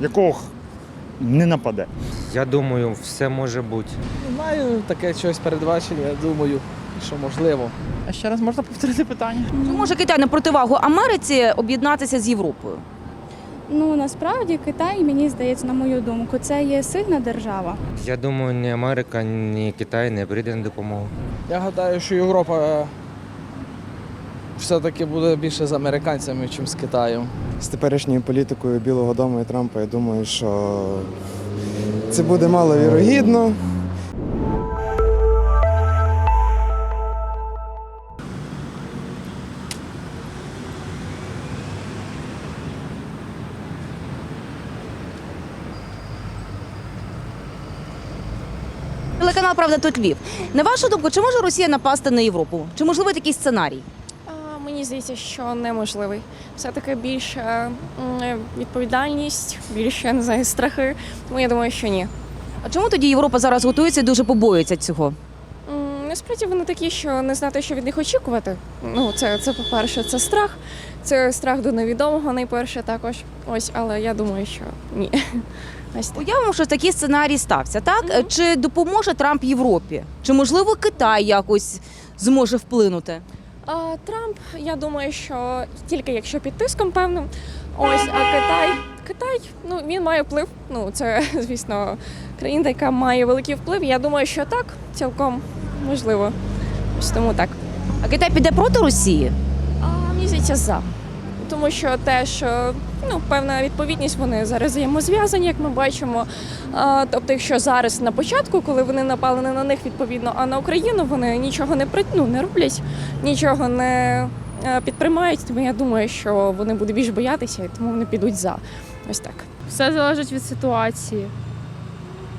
якого не нападе. Я думаю, все може бути. Маю таке щось передбачення, я думаю, що можливо. А ще раз можна повторити питання? Чи може Китай на противагу Америці об'єднатися з Європою? Ну насправді Китай, мені здається, на мою думку, це є сильна держава. Я думаю, ні Америка, ні Китай не прийде на допомогу. Я гадаю, що Європа е, все-таки буде більше з американцями, ніж з Китаєм. З теперішньою політикою Білого Дому і Трампа, я думаю, що це буде маловірогідно. Телеканал Правда тут Львів. На вашу думку, чи може Росія напасти на Європу? Чи можливий такий сценарій? Мені здається, що неможливий. Все-таки більше відповідальність, більше не знаю, страхи. Тому я думаю, що ні. А чому тоді Європа зараз готується і дуже побоюється цього? Насправді вони такі, що не знати, що від них очікувати. Ну, це, це по-перше, це страх. Це страх до невідомого, найперше також. Ось, але я думаю, що ні. Ось. Уявимо, що такий сценарій стався. Так чи допоможе Трамп Європі? Чи можливо Китай якось зможе вплинути? А, Трамп, я думаю, що тільки якщо під тиском певним. Ось, а Китай, Китай, ну він має вплив. Ну це, звісно, країна, яка має великий вплив. Я думаю, що так, цілком можливо. Ось тому так. А Китай піде проти Росії? А мені здається, за. Тому що теж ну, певна відповідність, вони зараз взаємозв'язані, як ми бачимо. А, тобто, якщо зараз на початку, коли вони напали не на них відповідно, а на Україну, вони нічого не ну, не роблять, нічого не е, підприймають, тому я думаю, що вони будуть більш боятися, і тому вони підуть за. Ось так. Все залежить від ситуації.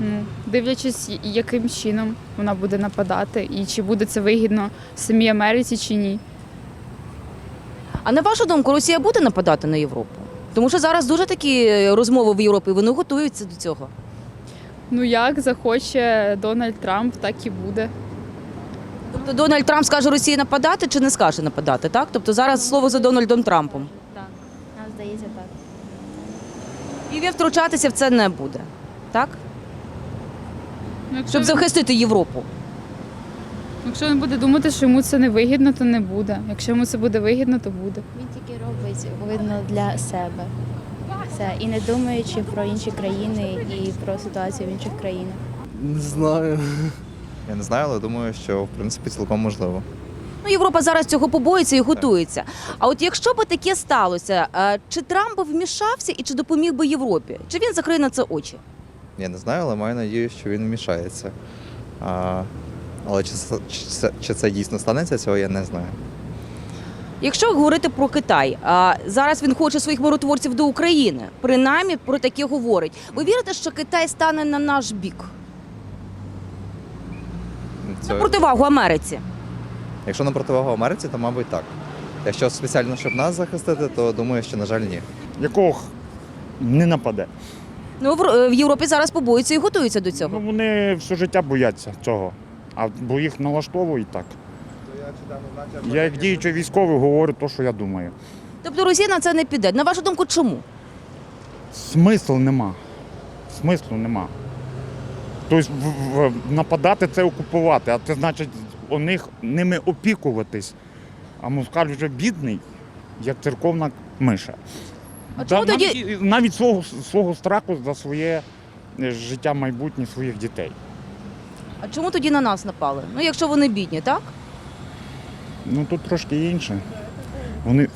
Ну, дивлячись, яким чином вона буде нападати, і чи буде це вигідно самій Америці чи ні. А на вашу думку, Росія буде нападати на Європу? Тому що зараз дуже такі розмови в Європі, вони готуються до цього. Ну як захоче Дональд Трамп, так і буде. Тобто Дональд Трамп скаже Росії нападати чи не скаже нападати, так? Тобто зараз слово за Дональдом Трампом. Так, нам здається так. І він втручатися в це не буде, так? Ну, якщо, Щоб він, захистити Європу. Якщо він буде думати, що йому це не вигідно, то не буде. Якщо йому це буде вигідно, то буде. Він тільки робить видно для себе. Все. І не думаючи про інші країни і про ситуацію в інших країнах. Не знаю. Я не знаю, але думаю, що в принципі цілком можливо. Ну, Європа зараз цього побоїться і готується. А от якщо би таке сталося, е, чи Трамп би вмішався і чи допоміг би Європі? Чи він закриє на це очі? Я не знаю, але маю надію, що він вмішається. А, але чи, це- чи, це, чи це дійсно станеться, цього я не знаю. Якщо говорити про Китай, а зараз він хоче своїх миротворців до України. Принаймні про таке говорить. Ви вірите, що Китай стане на наш бік? Це, На противагу Америці? якщо на противагу Америці, то мабуть так. Якщо спеціально, щоб нас захистити, то думаю, що на жаль ні. Якого не нападе. Ну в, в Європі зараз побоюються і готуються до Ну, цього. вони все життя бояться цього. А бо їх налаштовують так. Я як діючий військовий говорю те, що я думаю. Тобто Росія на це не піде. На вашу думку, чому? Смислу нема. Смислу нема. Тобто нападати це окупувати, а це значить у них ними опікуватись. А москаль вже бідний, як церковна миша. А Та чому тоді навіть, навіть свого, свого страху за своє е, життя майбутнє своїх дітей. А чому тоді на нас напали? Ну якщо вони бідні, так? Ну тут трошки інше. Вони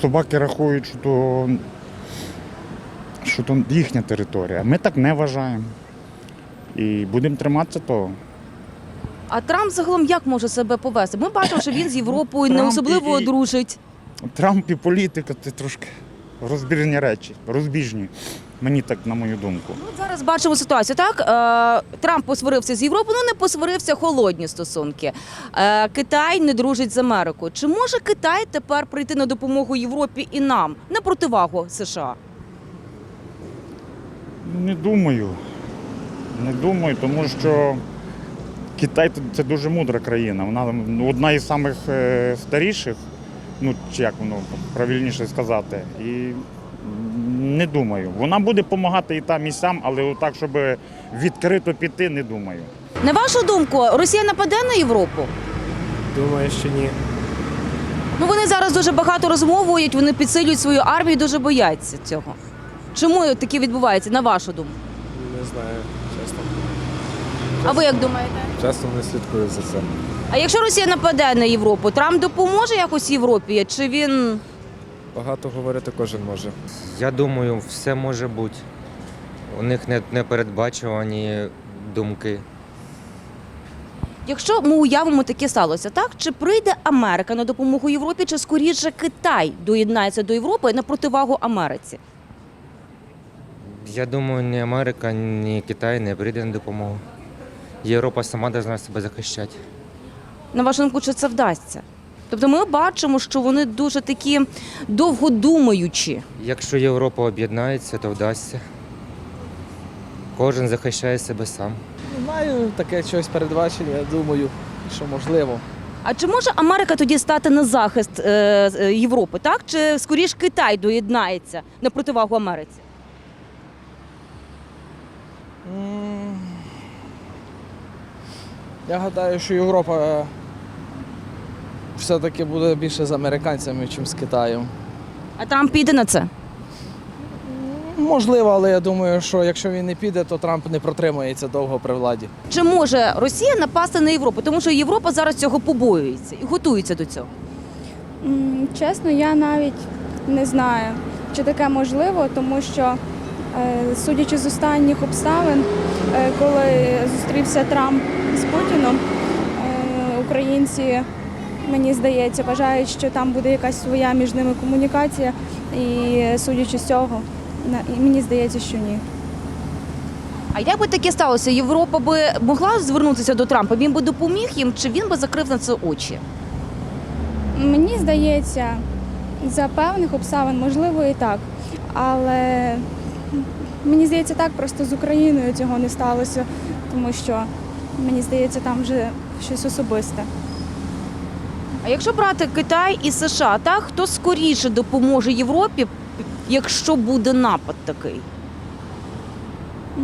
собаки рахують, що то, що то їхня територія. Ми так не вважаємо. І будемо триматися того. А Трамп загалом як може себе повести? Ми бачимо, що він з Європою не Трамп особливо і- дружить. Трамп і політика це трошки розбіжні речі, розбіжні. Мені так, на мою думку. Ну, от зараз бачимо ситуацію. Так е, Трамп посварився з Європою, ну не посварився холодні стосунки. Е, Китай не дружить з Америкою. Чи може Китай тепер прийти на допомогу Європі і нам на противагу США? Не думаю. Не думаю, тому що Китай це дуже мудра країна. Вона ну, одна із самих е, старіших, ну чи як воно правильніше сказати. І Не думаю. Вона буде допомагати і там, і сам, але отак, щоб відкрито піти, не думаю. На вашу думку, Росія нападе на Європу? Думаю, що ні. Ну вони зараз дуже багато розмовують, вони підсилюють свою армію, дуже бояться цього. Чому таке відбувається, на вашу думку? Не знаю, чесно. А ви як думаєте? Чесно не слідкую за цим. А якщо Росія нападе на Європу, Трамп допоможе якось Європі? Чи він Багато говорити кожен може. Я думаю, все може бути. У них не, непередбачувані думки. Якщо ми уявимо таке сталося, так чи прийде Америка на допомогу Європі, чи скоріше Китай доєднається до Європи на противагу Америці? Я думаю, ні Америка, ні Китай не прийде на допомогу. Європа сама повинна себе захищати. На вашу думку, чи це вдасться? Тобто ми бачимо, що вони дуже такі довгодумаючі. Якщо Європа об'єднається, то вдасться. Кожен захищає себе сам. Не знаю, таке щось передбачення, думаю, що можливо. А чи може Америка тоді стати на захист е, е, Європи, так? Чи скоріш Китай доєднається на противагу Америці? М, Я гадаю, що Європа е, все-таки буде більше з американцями, ніж з Китаєм. А Трамп піде на це? Можливо, але я думаю, що якщо він не піде, то Трамп не протримається довго при владі. Чи може Росія напасти на Європу? Тому що Європа зараз цього побоюється і готується до цього. М, Чесно, я навіть не знаю, чи таке можливо, тому що, е, судячи з останніх обставин, е, коли зустрівся Трамп з Путіном, е, українці, мені здається, вважають, що там буде якась своя між ними комунікація, і судячи з цього, на- і мені здається, що ні. А як би таке сталося? Європа би могла звернутися до Трампа? Він би допоміг їм, чи він би закрив на це очі? Мені здається, за певних обставин можливо і так. Але мені здається, так просто з Україною цього не сталося, тому що мені здається, там вже щось особисте. А якщо брати Китай і США, так хто скоріше допоможе Європі, якщо буде напад такий?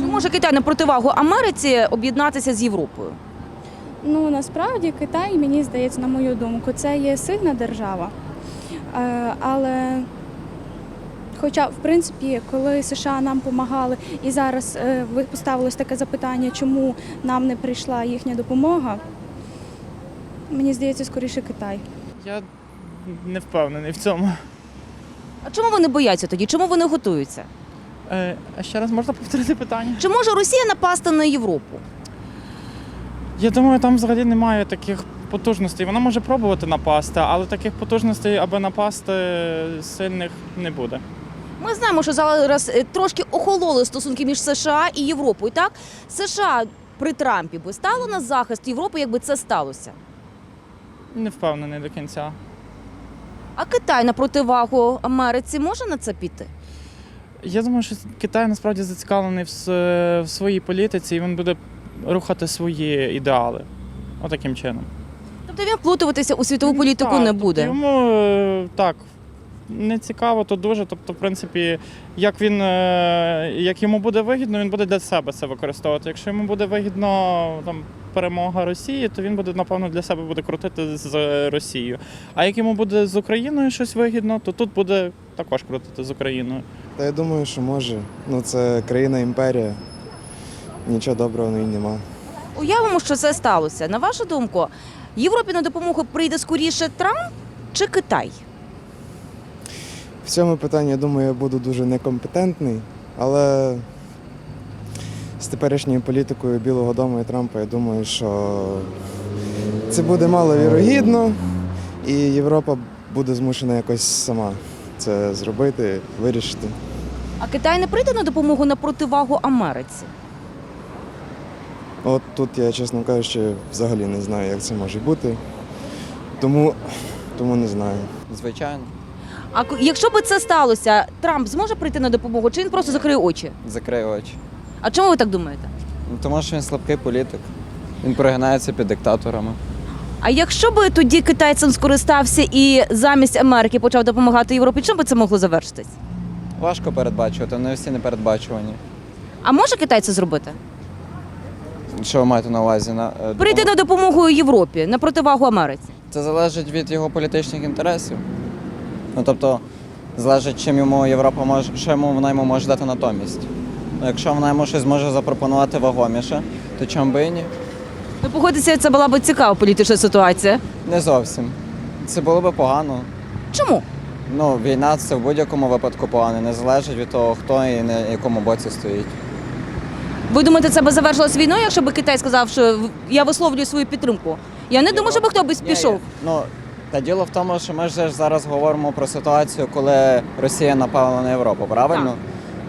Чи може Китай на противагу Америці об'єднатися з Європою? Ну насправді Китай, мені здається, на мою думку, це є сильна держава. Е, Але хоча, в принципі, коли США нам допомагали, і зараз е, ви- поставилось таке запитання, чому нам не прийшла їхня допомога, мені здається, скоріше Китай. Я не впевнений в цьому. А чому вони бояться тоді? Чому вони готуються? Е, а ще раз можна повторити питання? Чи може Росія напасти на Європу? Я думаю, там взагалі немає таких потужностей. Вона може пробувати напасти, але таких потужностей, аби напасти сильних не буде. Ми знаємо, що зараз е, трошки охололи стосунки між США і Європою. Так США при Трампі би стало на захист Європи, якби це сталося. Не впевнений до кінця. А Китай на противагу Америці може на це піти? Я думаю, що Китай насправді зацікавлений в, в своїй політиці і він буде рухати свої ідеали. Отаким чином. Тобто він вплутуватися у світову політику Так, не тобто буде. Йому е, так не цікаво, то дуже. Тобто, в принципі, як він е, як йому буде вигідно, він буде для себе це використовувати. Якщо йому буде вигідно там перемога Росії, то він буде напевно для себе буде крутити з Росією. А як йому буде з Україною щось вигідно, то тут буде також крутити з Україною. Та я думаю, що може. Ну це країна імперія. Нічого доброго в ній нема. Уявимо, що це сталося. На вашу думку, Європі на допомогу прийде скоріше Трамп чи Китай? В цьому питанні, я думаю, я буду дуже некомпетентний, але теперішньою політикою Білого Дому і Трампа, я думаю, що це буде маловірогідно, і Європа буде змушена якось сама це зробити, вирішити. А Китай не прийде на допомогу на противагу Америці? От тут я, чесно кажучи, взагалі не знаю, як це може бути. Тому, тому не знаю. Звичайно, А к- якщо би це сталося, Трамп зможе прийти на допомогу, чи він просто закриє очі? закрию очі. А чому ви так думаєте? Ну, Тому що він слабкий політик. Він прогинається під диктаторами. А якщо би тоді Китай цим скористався і замість Америки почав допомагати Європі, чим би це могло завершитись? важко передбачувати, вони всі не передбачувані. А може Китай це зробити? Що ви маєте на увазі? На, е, Прийти на допомогу Європі на противагу Америці. Це залежить від його політичних інтересів. Ну тобто, залежить, чим йому Європа може, що йому вона йому може дати натомість. Ну, якщо вона йому щось зможе запропонувати вагоміше, то чому би і ні? Ну, погодиться, це була б цікава політична ситуація. Не зовсім. Це було би погано. Чому? Ну, війна це в будь-якому випадку погано, не залежить від того, хто і на якому боці стоїть. Ви думаєте, це би завершилось війною, якщо б Китай сказав, що я висловлюю свою підтримку? Я не думаю, щоб хто би пішов. Ну, та діло в тому, що ми ж зараз говоримо про ситуацію, коли Росія напала на Європу, правильно?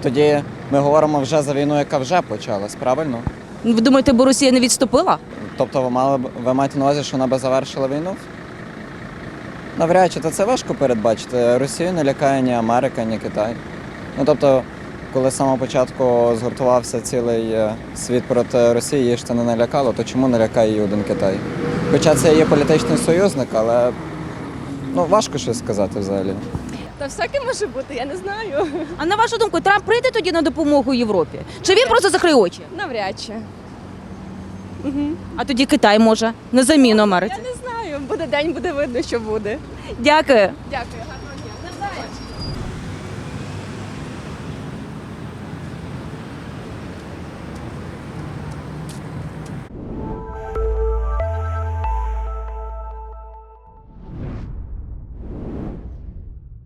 Тоді ми говоримо вже за війну, яка вже почалась, правильно? Ви думаєте, бо Росія не відступила? Тобто ви мали б- ви маєте на увазі, що вона би завершила війну? Навряд чи, та це важко передбачити. Росію не лякає ні Америка, ні Китай. Ну тобто, коли з самого початку згуртувався цілий е, світ проти Росії, її ж це не налякало, то чому не лякає її один Китай? Хоча це є політичний союзник, але ну, важко щось сказати взагалі. Та всяке може бути, я не знаю. А на вашу думку, Трамп прийде тоді на допомогу Європі? Чи він просто закриє очі? Навряд чи. А тоді Китай може на заміну Америці. Не знаю, буде день, буде видно, що буде. Дякую. Дякую.